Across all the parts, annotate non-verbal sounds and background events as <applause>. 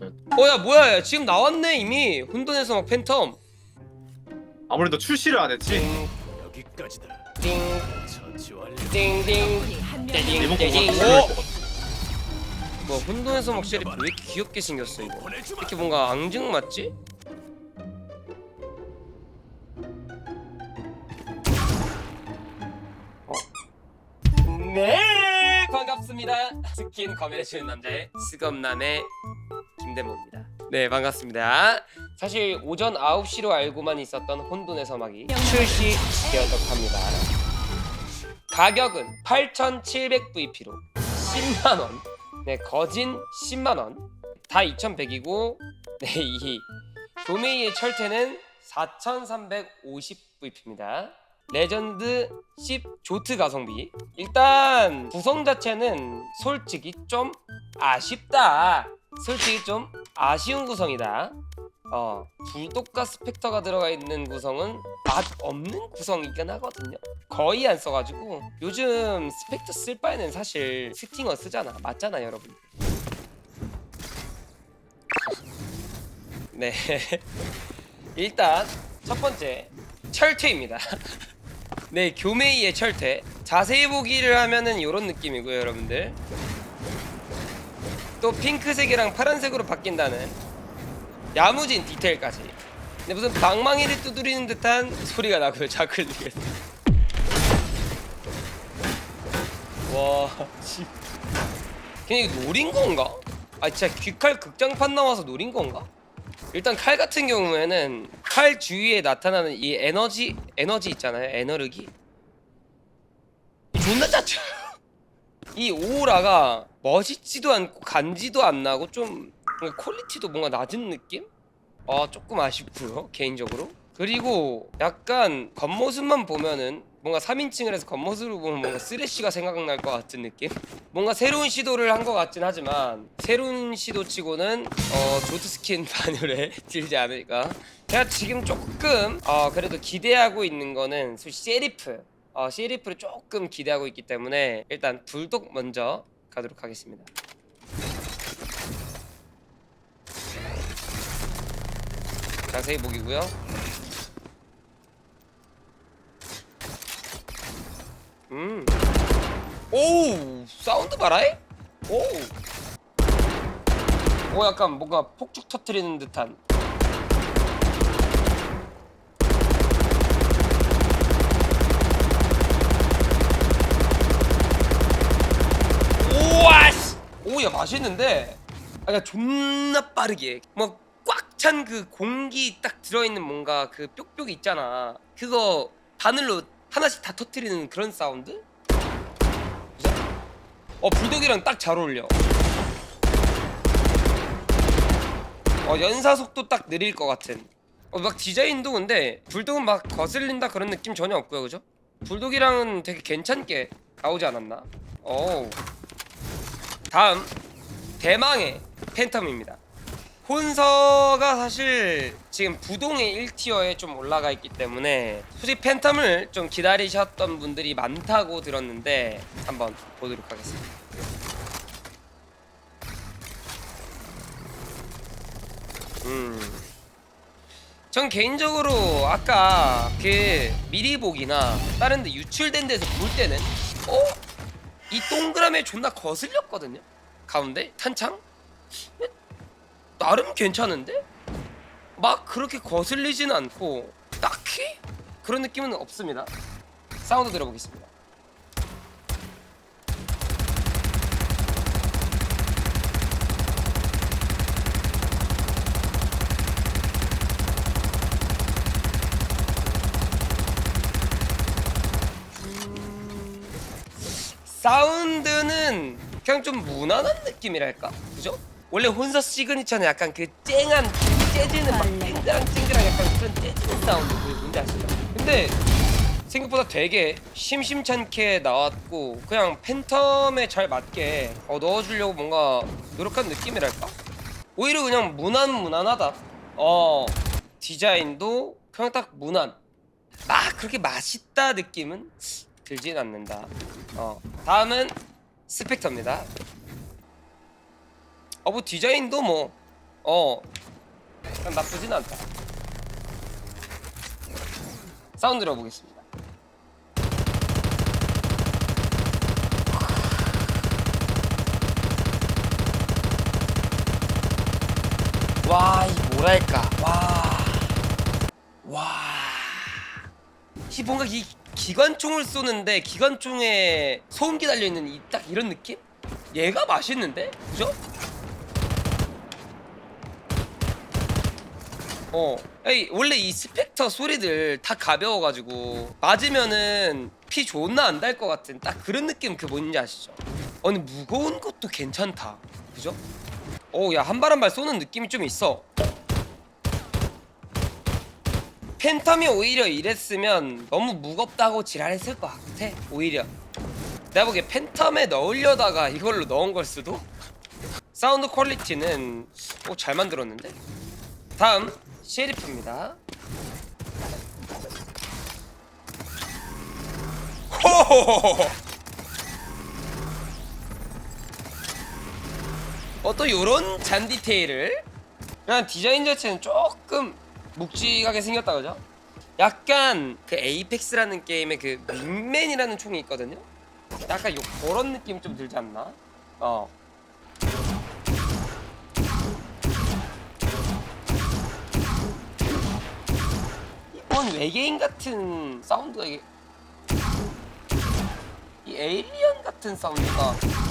듯. 어야 뭐야 야, 지금 나왔네 이미 혼돈에서 막 팬텀 아무래도 출시를 안 했지. 여기까지다. 처치 완료. 띵띵띵띵 한명 띵띵 리모컨 띵띵 못 오! 것 같아. 뭐 혼돈에서 막 쉐리프 왜 이렇게 귀엽게 생겼어 이거 보내주마. 이렇게 뭔가 앙증 맞지? 어? 네 반갑습니다 스킨 검열해주는 남자의 스검남의 김대모입니다. 네 반갑습니다. 사실 오전 9시로 알고만 있었던 혼돈의 서막이 출시되었다고 합니다. 가격은 8,700VP로 10만 원. 네 거진 10만 원. 다 2,100이고 네, 이 도메이의 철퇴는 4,350VP입니다. 레전드 10 조트 가성비. 일단 구성 자체는 솔직히 좀 아쉽다. 솔직히 좀 아쉬운 구성이다. 어, 불독과 스펙터가 들어가 있는 구성은 맛 없는 구성이긴 하거든요. 거의 안 써가지고 요즘 스펙터 쓸 바에는 사실 스팅어 쓰잖아. 맞잖아, 여러분. 네. <laughs> 일단 첫 번째 철퇴입니다. <laughs> 네, 교메이의 철퇴. 자세히 보기를 하면은 이런 느낌이고요, 여러분들. 또 핑크색이랑 파란색으로 바뀐다는 야무진 디테일까지. 근데 무슨 방망이를 두드리는 듯한 소리가 나고요, 자클릭에서. 와, 씨. 그냥 이거 노린 건가? 아 진짜 귀칼 극장판 나와서 노린 건가? 일단 칼 같은 경우에는 칼 주위에 나타나는 이 에너지 에너지 있잖아요 에너르기 이 존나 짜쳐 <laughs> 이 오라가 멋있지도 않고 간지도 안 나고 좀 퀄리티도 뭔가 낮은 느낌? 아 조금 아쉽고요 개인적으로 그리고 약간 겉모습만 보면은 뭔가 3인칭을 해서 겉모습으로 보면 뭔가 쓰레쉬가 생각날 것 같은 느낌? 뭔가 새로운 시도를 한 것 같진 하지만 새로운 시도치고는 어 조트 스킨 <laughs> 반열에 들지 않을까 제가 지금 조금 어 그래도 기대하고 있는 거는 솔직히 세리프 어 세리프를 조금 기대하고 있기 때문에 일단 불독 먼저 가도록 하겠습니다 자세히 보기고요 음. 오 사운드 봐라이? 오. 오 약간 뭔가 폭죽 터트리는 듯한. 우와 씨. 오야 맛있는데. 약간 존나 빠르게 뭐꽉찬 그 공기 딱 들어있는 뭔가 그 뾱뾱이 있잖아. 그거 바늘로 하나씩 다 터트리는 그런 사운드? 어 불독이랑 딱 잘 어울려. 어 연사 속도 딱 느릴 것 같은. 어 막 디자인도 근데 불독은 막 거슬린다 그런 느낌 전혀 없고요, 그죠? 불독이랑은 되게 괜찮게 나오지 않았나? 오. 다음 대망의 팬텀입니다. 혼서가 사실 지금 부동의 1티어에 좀 올라가 있기 때문에 솔직히 팬텀을 좀 기다리셨던 분들이 많다고 들었는데 한번 보도록 하겠습니다. 음. 전 개인적으로 아까 그 미리 보기나 다른 데 유출된 데서 볼 때는 어? 이 동그라미에 존나 거슬렸거든요. 가운데 탄창? 나름 괜찮은데? 막 그렇게 거슬리지는 않고 딱히 그런 느낌은 없습니다. 사운드 들어보겠습니다. 사운드는 그냥 좀 무난한 느낌이랄까? 그죠? 원래 혼서 시그니처는 약간 그 쨍한 재즈는 막 쨍그랑 쨍그랑 약간 그런 재즈는 사운드 그 뭔지 아시죠? 근데 생각보다 되게 심심찮게 나왔고 그냥 팬텀에 잘 맞게 어, 넣어주려고 뭔가 노력한 느낌이랄까? 오히려 그냥 무난 무난하다. 어 디자인도 그냥 딱 무난. 막 그렇게 맛있다 느낌은 들진 않는다. 어 다음은 스펙터입니다. 어 뭐 디자인도 뭐어난 나쁘진 않다 사운드 들어보겠습니다 와, 이 뭐랄까. 와. 와. 이 뭔가 이 기관총을 쏘는데 기관총에 소음기 달려 있는 이 딱 이런 느낌? 얘가 맛있는데? 그죠? 어. 에이, 원래 이 스펙터 소리들 다 가벼워가지고 맞으면은 피 존나 안 달 것 같은 딱 그런 느낌 그 뭔지 아시죠? 아니 무거운 것도 괜찮다. 그죠? 오, 야, 한 발 한 발 쏘는 느낌이 좀 있어. 팬텀이 오히려 이랬으면 너무 무겁다고 지랄했을 것 같아. 오히려. 내가 보기에 팬텀에 넣으려다가 이걸로 넣은 걸 수도? 사운드 퀄리티는 오, 잘 만들었는데? 다음, 셰리프입니다. <laughs> 어, 또 요런 잔 디테일을 그냥 디자인 자체는 조금 묵직하게 생겼다 그죠? 약간 그 에이펙스라는 게임에 그 윙맨이라는 총이 있거든요? 약간 요 그런 느낌 좀 들지 않나? 어 이건 외계인 같은 사운드가 이게 이 에일리언 같은 사운드가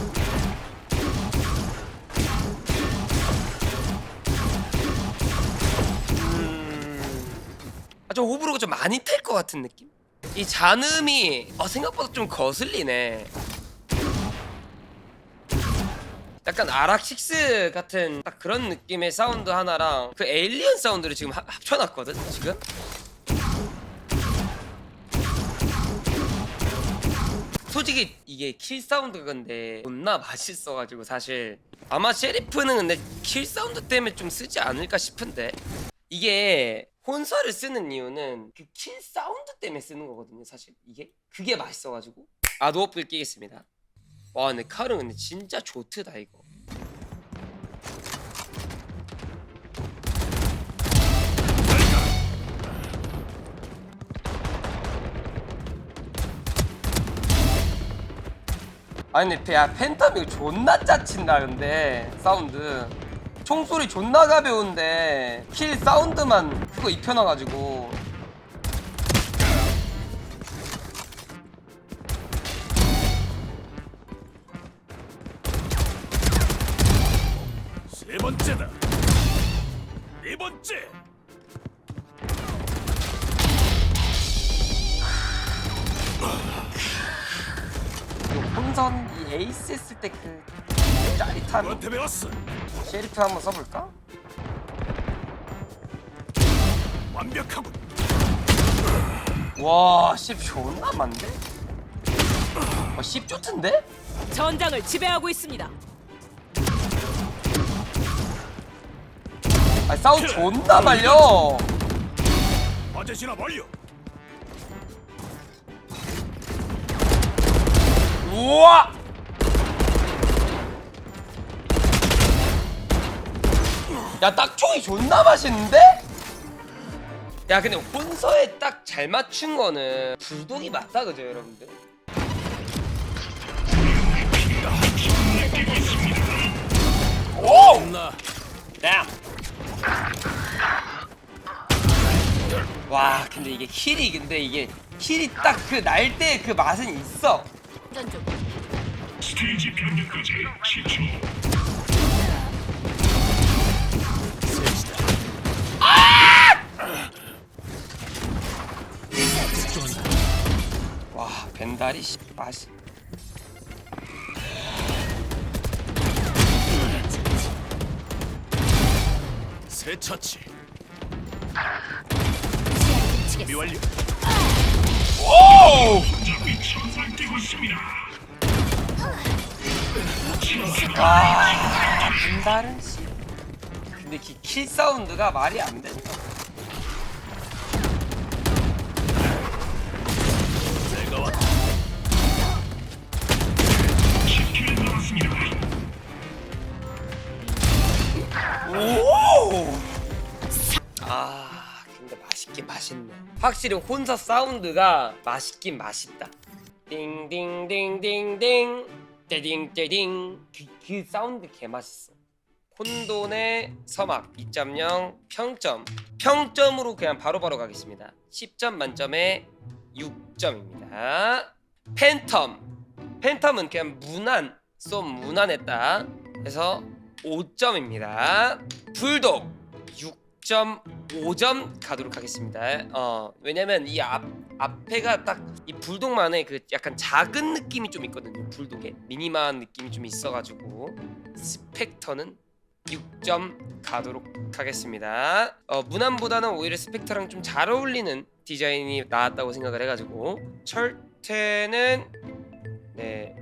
좀 호불호가 좀 많이 탈 것 같은 느낌? 이 잔음이 어, 생각보다 좀 거슬리네. 약간 아락식스 같은 딱 그런 느낌의 사운드 하나랑 그 에일리언 사운드를 지금 합- 합쳐놨거든 지금 솔직히 이게 킬 사운드가 근데 존나 맛있어가지고 사실 아마 셰리프는 근데 킬 사운드 때문에 좀 쓰지 않을까 싶은데 이게 혼서를 쓰는 이유는 그 킬 사운드 때문에 쓰는 거거든요 사실. 이게? 그게 맛있어가지고. 아드워프를 끼겠습니다. 와 근데 칼은 근데 진짜 좋트다 이거. 아니 근데 야 팬텀 이거 존나 짜친다 근데 사운드 총소리 존나 가벼운데 킬 사운드만 그거 입혀놔가지고 세 번째다. 네 번째. 그 혼선 이 에이스 했을 때그 짜릿함 배웠어. 셰리프 한번 써볼까? 완벽하군. 와, 10 존나 많은데? 와, 10 좋던데? 전장을 지배하고 있습니다. 아, 사운드 존나 말려. 어제 진압 완료. 우와! 야, 딱총이 존나 맛있는데? 야, 근데 혼서에 딱 잘 맞춘 거는 불독이 맞다, 그죠, 여러분들? 오! 와 근데 이게 킬이 근데 이게 킬이 딱 그 날 때 그 맛은 있어 전 좀. 와 벤다리 씨 맛이 새 처치. 준비. 완료. 오! 와 벤다른 씨 근데 그킬 사운드가 말이 안 된다 오! 아 근데 맛있긴 맛있네 확실히 혼사 사운드가 맛있긴 맛있다. 띵띵띵띵띵 떼딩떼딩. 그, 그 사운드 개 맛있어. 혼돈의 서막 2.0 평점. 평점으로 그냥 바로바로 가겠습니다. 10점 만점에 6점입니다. 팬텀. 팬텀은 그냥 무난 좀 무난했다. 그래서 5점입니다. 불독 6.5점 가도록 하겠습니다. 어 왜냐면 이 앞 앞에가 딱 이 불독만의 그 약간 작은 느낌이 좀 있거든요 불독에 미니마한 느낌이 좀 있어가지고. 스펙터는 6점 가도록 하겠습니다. 어, 무난보다는 오히려 스펙터랑 좀 잘 어울리는 디자인이 나왔다고 생각을 해가지고. 철퇴는 네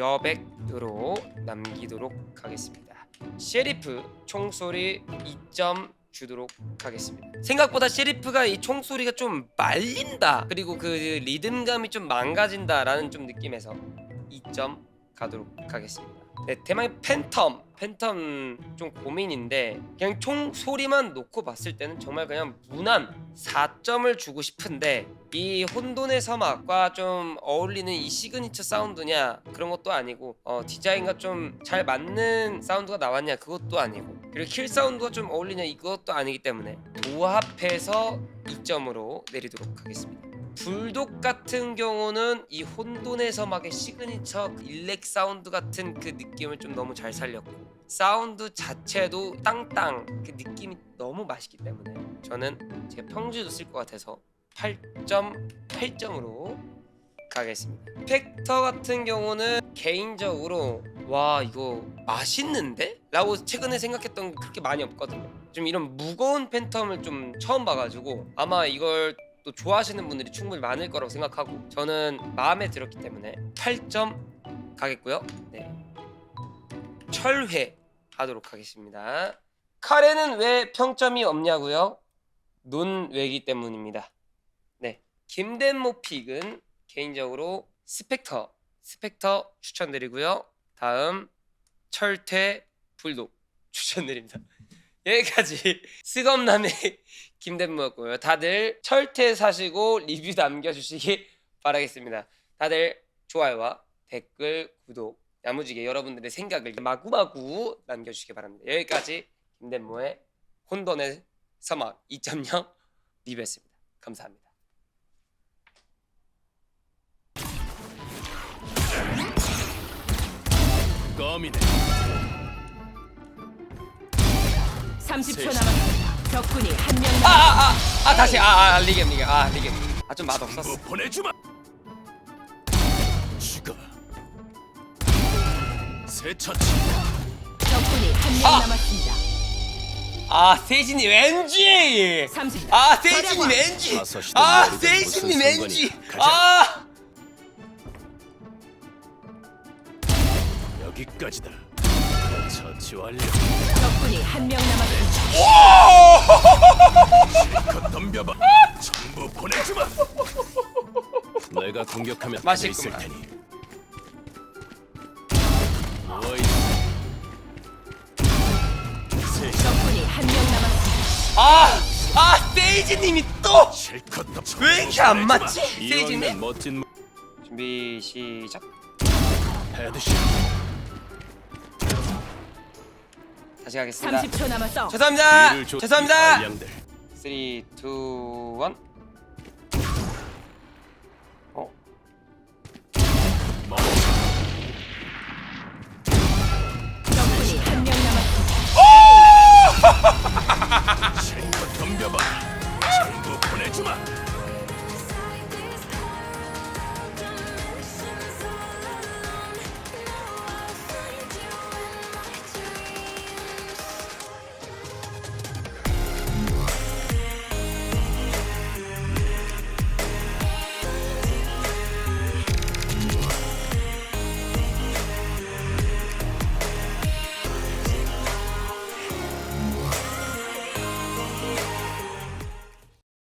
여백으로 남기도록 하겠습니다. 셰리프 총소리 2점 주도록 하겠습니다. 생각보다 셰리프가 이 총소리가 좀 말린다. 그리고 그 리듬감이 좀 망가진다라는 좀 느낌에서 2점 가도록 하겠습니다. 네, 대망의 팬텀. 팬텀 좀 고민인데 그냥 총 소리만 놓고 봤을 때는 정말 그냥 무난 4점을 주고 싶은데 이 혼돈의 서막과 좀 어울리는 이 시그니처 사운드냐 그런 것도 아니고 어, 디자인과 좀 잘 맞는 사운드가 나왔냐 그것도 아니고 그리고 킬 사운드가 좀 어울리냐 이것도 아니기 때문에 도합해서 2점으로 내리도록 하겠습니다. 불독 같은 경우는 이 혼돈의 서막의 시그니처 일렉 사운드 같은 그 느낌을 좀 너무 잘 살렸고 사운드 자체도 땅땅 그 느낌이 너무 맛있기 때문에 저는 제 평지도 쓸 것 같아서 8.8점으로 가겠습니다. 팩터 같은 경우는 개인적으로 와 이거 맛있는데? 라고 최근에 생각했던 게 그렇게 많이 없거든요. 좀 이런 무거운 팬텀을 좀 처음 봐가지고 아마 이걸 또 좋아하시는 분들이 충분히 많을 거라고 생각하고 저는 마음에 들었기 때문에 8점 가겠고요. 네. 철회 하도록 하겠습니다. 카레는 왜 평점이 없냐고요? 논외기 때문입니다. 네. 김덴모 픽은 개인적으로 스펙터 스펙터 추천드리고요. 다음 철퇴 불독 <laughs> 추천드립니다. <laughs> 여기까지 <laughs> 스검남의 <laughs> 김대무였고요. 다들 철퇴 사시고 리뷰 남겨주시기 바라겠습니다. 다들 좋아요와 댓글, 구독, 야무지게 여러분들의 생각을 마구마구 남겨주시기 바랍니다. 여기까지 김대무의 혼돈의 서막 2.0 리뷰였습니다. 감사합니다. 껌이네 30초 남았습니다. 적군이 한 명 아, 남았습니다. 아, 아, 아 다시 아, 아, 리겜, 리겜, 아, 리겜. 아, 좀 맛없었어. 뭐 보내주마 죽어 새 처치 적군이 한 명 아! 남았습니다. 아, 세진이 왠지. 30. 아, 세진이 왠지. 아, 세진이 왠지. 아, 여기까지다 처치 완료 적군이 한 명 남았습니다. 실컷 덤벼봐 전부 보내주마 내가 공격하면 맛있구만. 있을 테니 셋이 적군이 한 명 남았습니다. 아, 아, 세이지님이 또. 실컷 덤 왜 이렇게 안 맞지? 세이지님? 멋진 준비 시작. 헤드샷 다시 가겠습니다. 30초 남았어. 죄송합니다. 죄송합니다. 알량들. 3, 2, 1.